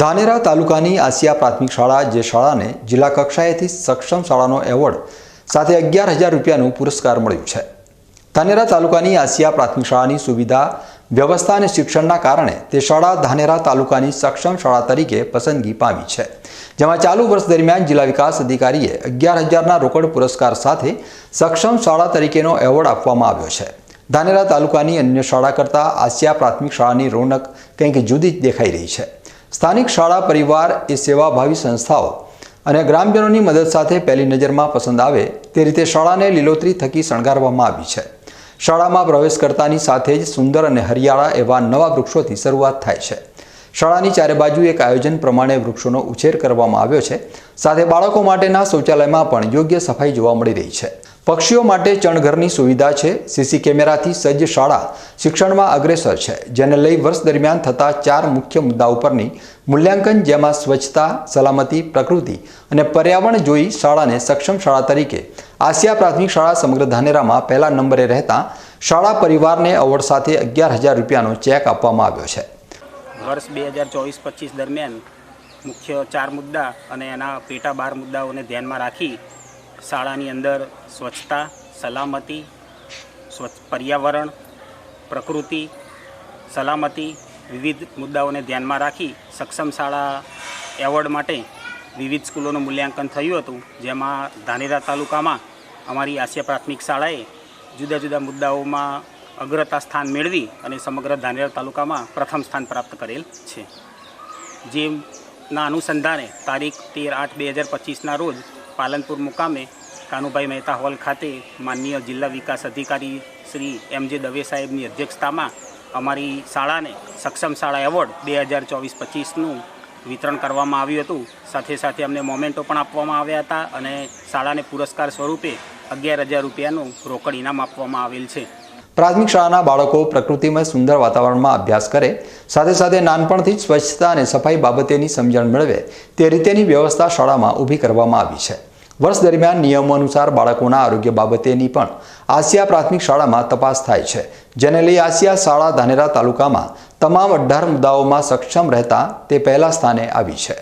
ધાનેરા તાલુકાની આસિયા પ્રાથમિક શાળા જે શાળાને જિલ્લા કક્ષાએથી સક્ષમ શાળાનો એવોર્ડ સાથે અગિયાર હજાર રૂપિયાનું પુરસ્કાર મળ્યું છે. ધાનેરા તાલુકાની આસિયા પ્રાથમિક શાળાની સુવિધા, વ્યવસ્થા અને શિક્ષણના કારણે તે શાળા ધાનેરા તાલુકાની સક્ષમ શાળા તરીકે પસંદગી પામી છે. જેમાં ચાલુ વર્ષ દરમિયાન જિલ્લા વિકાસ અધિકારીએ અગિયાર હજારના રોકડ પુરસ્કાર સાથે સક્ષમ શાળા તરીકેનો એવોર્ડ આપવામાં આવ્યો છે. ધાનેરા તાલુકાની અન્ય શાળા કરતાં આસિયા પ્રાથમિક શાળાની રોનક કંઈક જુદી જ દેખાઈ રહી છે. સ્થાનિક શાળા, પરિવાર એ સેવાભાવી સંસ્થાઓ અને ગ્રામજનોની મદદ સાથે પહેલી નજરમાં પસંદ આવે તે રીતે શાળાને લીલોતરી થકી શણગારવામાં આવી છે. શાળામાં પ્રવેશ કરતાની સાથે જ સુંદર અને હરિયાળા એવા નવા વૃક્ષોથી શરૂઆત થાય છે. શાળાની ચારે બાજુ એક આયોજન પ્રમાણે વૃક્ષોનો ઉછેર કરવામાં આવ્યો છે. સાથે બાળકો માટેના શૌચાલયમાં પણ યોગ્ય સફાઈ જોવા મળી રહી છે. પક્ષીઓ માટે ચણઘરની સુવિધા છે. સીસી કેમેરાથી સજ્જ શાળા શિક્ષણમાં અગ્રેસર છે, જેને લઈ વર્ષ દરમિયાન થતા ચાર મુખ્ય મુદ્દા ઉપરની મૂલ્યાંકન, જેમાં સ્વચ્છતા, સલામતી, પ્રકૃતિ અને પર્યાવરણ જોઈ શાળાને સક્ષમ શાળા તરીકે આસિયા પ્રાથમિક શાળા સમગ્ર ધાનેરામાં પહેલા નંબરે રહેતા શાળા પરિવારને એવોર્ડ સાથે અગિયાર હજાર રૂપિયાનો ચેક આપવામાં આવ્યો છે. વર્ષ બે હજાર ચોવીસ પચીસ દરમિયાન મુખ્ય ચાર મુદ્દા અને એના પેટા બાર મુદ્દાઓને ધ્યાનમાં રાખી શાળાની અંદર સ્વચ્છતા, સલામતી, સ્વચ્છ પર્યાવરણ, પ્રકૃતિ, સલામતી વિવિધ મુદ્દાઓને ધ્યાનમાં રાખી સક્ષમ શાળા એવોર્ડ માટે વિવિધ સ્કૂલોનું મૂલ્યાંકન થયું હતું. જેમાં ધાનેરા તાલુકામાં અમારી આસિયા પ્રાથમિક શાળાએ જુદા જુદા મુદ્દાઓમાં અગ્રતા સ્થાન મેળવી અને સમગ્ર ધાનેરા તાલુકામાં પ્રથમ સ્થાન પ્રાપ્ત કરેલ છે. જેના અનુસંધાને તારીખ તેર આઠ બે હજાર પચીસના રોજ પાલનપુર મુકામે કાનુભાઈ મહેતા હોલ ખાતે માનનીય જિલ્લા વિકાસ અધિકારી શ્રી એમ જે દવે સાહેબની અધ્યક્ષતામાં અમારી શાળાને સક્ષમ શાળા એવોર્ડ બે હજાર ચોવીસ પચીસનું વિતરણ કરવામાં આવ્યું હતું. સાથે સાથે અમને મોમેન્ટો પણ આપવામાં આવ્યા હતા અને શાળાને પુરસ્કાર સ્વરૂપે અગિયાર હજાર રૂપિયાનું રોકડ ઇનામ આપવામાં આવેલ છે. પ્રાથમિક શાળાના બાળકો પ્રકૃતિમય સુંદર વાતાવરણમાં અભ્યાસ કરે, સાથે સાથે નાનપણથી જ સ્વચ્છતા અને સફાઈ બાબતેની સમજણ મેળવે, તે રીતેની વ્યવસ્થા શાળામાં ઊભી કરવામાં આવી છે. વર્ષ દરમિયાન નિયમો અનુસાર બાળકોના આરોગ્ય બાબતેની પણ આસિયા પ્રાથમિક શાળામાં તપાસ થાય છે, જેને લઈ આસિયા શાળા ધાનેરા તાલુકામાં તમામ અઢાર મુદ્દાઓમાં સક્ષમ રહેતા તે પહેલા સ્થાને આવી છે.